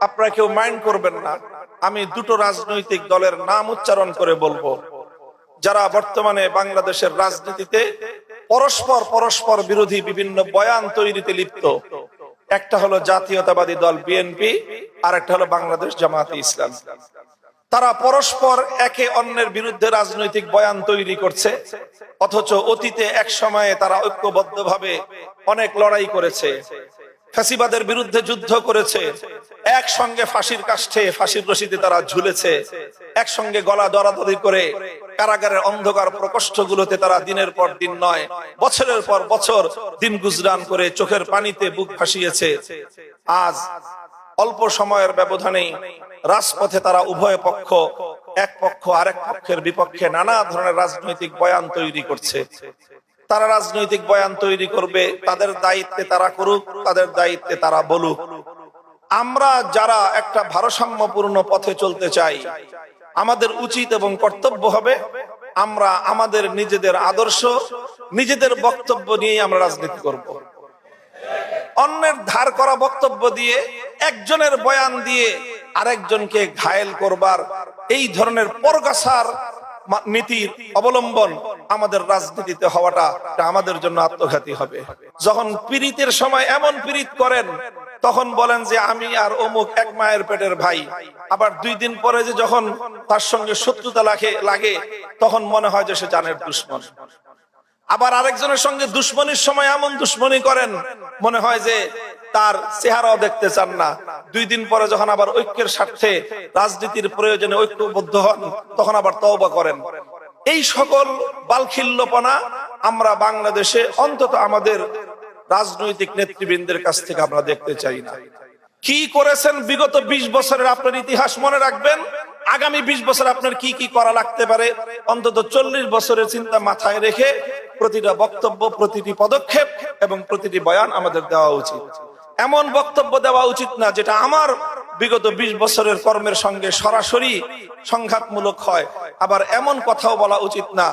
আপনারা কেউ মাইন্ড করবেন না। আমি দুটো রাজনৈতিক দলের নাম উচ্চারণ করে বলব। যারা বর্তমানে বাংলাদেশের রাজনীতিতে পরস্পর পরস্পর বিরোধী বিভিন্ন বয়ান তৈরিতে লিপ্ত। একটা হলো জাতীয়তাবাদী দল বিএনপি আর একটা হলো বাংলাদেশ জামাতে ইসলাম। তারা পরস্পর একে অন্যের বিরুদ্ধে রাজনৈতিক বয়ান তৈরি করছে, অথচ অতীতে এক সময়ে তারা ঐক্যবদ্ধভাবে অনেক লড়াই করেছে, ফ্যাসিবাদের বিরুদ্ধে যুদ্ধ করেছে একসঙ্গে ফাঁসির কাষ্ঠে, ফাঁসির রশিদে তারা ঝুলেছে। একসঙ্গে গলা দরাদরি করে কারাগারের অন্ধকার প্রকোষ্ঠগুলোতে তারা দিনের পর দিন নয়, বছরের পর বছর দিন গুজরান করে চোখের পানিতে বুক ভাসিয়েছে। আজ অল্প সময়ের ব্যবধানে রাজপথে তারা উভয় পক্ষ, এক পক্ষ আরেক পক্ষের বিপক্ষে নানা ধরনের রাজনৈতিক বয়ান তৈরি করছে। তারা রাজনৈতিক বয়ান তৈরি করবে, তাদের দায়িত্বে তারা করুক, তাদের দায়িত্বে তারা বলুক। আমরা যারা একটা ভারসাম্যপূর্ণ পথে চলতে চাই, আমাদের উচিত এবং কর্তব্য হবে আমরা আমাদের নিজেদের আদর্শ, নিজেদের বক্তব্য নিয়েই আমরা রাজনীতি করব। অন্যের ধার করা বক্তব্য দিয়ে, একজনের বয়ান দিয়ে আরেকজনকে ঘায়েল করবার এই ধরনের পরগাছার নীতির অবলম্বন আমাদের রাজনীতিতে হওয়াটা আমাদের জন্য আত্মঘাতী হবে যখন পীড়িতের সময় এমন পীড়িত করেন তখন বলেন যে আমি আর অমুক এক মায়ের পেটের ভাই। আবার দুই দিন পরে যে যখন তার সঙ্গে শত্রুতা লাগে লাগে, তখন মনে হয় যে সে জানের দুশ্মন। আবার আরেকজনের সঙ্গে দুশ্মনীর সময় এমন দুশ্মনী করেন, মনে হয় যে তার চেহারাও দেখতে চান না। দুই দিন পরে যখন আবার ঐক্যের স্বার্থে রাজনীতির প্রয়োজনে ঐক্যবদ্ধ হন, তখন আবার তওবা করেন। এই সকল বালখিল্যপনা আমরা বাংলাদেশে অন্তত আমাদের রাজনৈতিক নেতৃবৃন্দের কাছ থেকে আমরা দেখতে চাই না। কি করেছেন বিগত ২০ বছরের আপনার ইতিহাস মনে রাখবেন? আগামী ২০ বছর আপনার কি কি করা লাগতে পারে? অন্তত চল্লিশ বছরের চিন্তা মাথায় রেখে প্রতিটা বক্তব্য, প্রতিটি পদক্ষেপ এবং প্রতিটি বয়ান আমাদের দেওয়া উচিত। এমন বক্তব্য দেওয়া উচিত না যেটা আমার বিগত ২০ বছরের কর্মের সঙ্গে সরাসরি সংঘাতমূলক হয়। আবার এমন কথাও বলা উচিত না,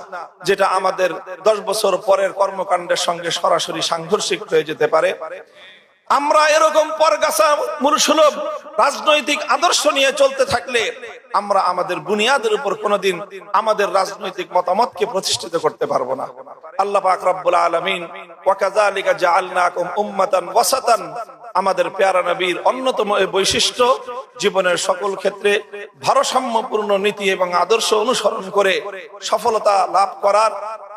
যেটা আমাদের দশ বছর পরের কর্মকাণ্ডের সঙ্গে সরাসরি সাংঘর্ষিক হয়ে যেতে পারে। আমরা এরকম পরগাছা মূলসুলভ রাজনৈতিক আদর্শ নিয়ে চলতে থাকলে আমরা আমাদের বুনিয়াদের উপর কোনোদিন আমাদের রাজনৈতিক মতামতকে প্রতিষ্ঠিত করতে পারব না। আল্লাহ পাক রব্বুল আলামিন, ওয়া জাআলনাকুম উম্মাতান ওয়াসাতান আমাদের পেয়ারা নবীর অন্যতম বৈশিষ্ট্য, জীবনের সকল ক্ষেত্রে ভারসাম্যপূর্ণ নীতি এবং আদর্শ অনুসরণ করে সফলতা লাভ করার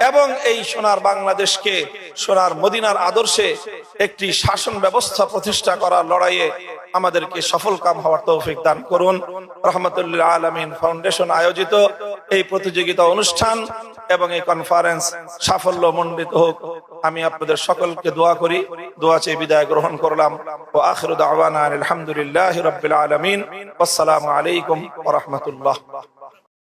এবং এই সোনার বাংলাদেশকে সোনার মদিনার আদর্শে একটি শাসন ব্যবস্থা প্রতিষ্ঠা করার লড়াইয়ে আমাদেরকে সফল কাম হওয়ার তৌফিক দান করুন। রহমতুল্লাহ আলমিন ফাউন্ডেশন আয়োজিত এই প্রতিযোগিতা অনুষ্ঠান এবং এই কনফারেন্স সাফল্য মণ্ডিত হোক, আমি আপনাদের সকলকে দোয়া করি। দোয়া চেয়ে বিদায় গ্রহণ করলাম। ও আখরুদ আওয়ানা আলহামদুলিল্লাহ রবিল আলমিন। আসসালামু আলাইকুম ওরহমতুল্লাহ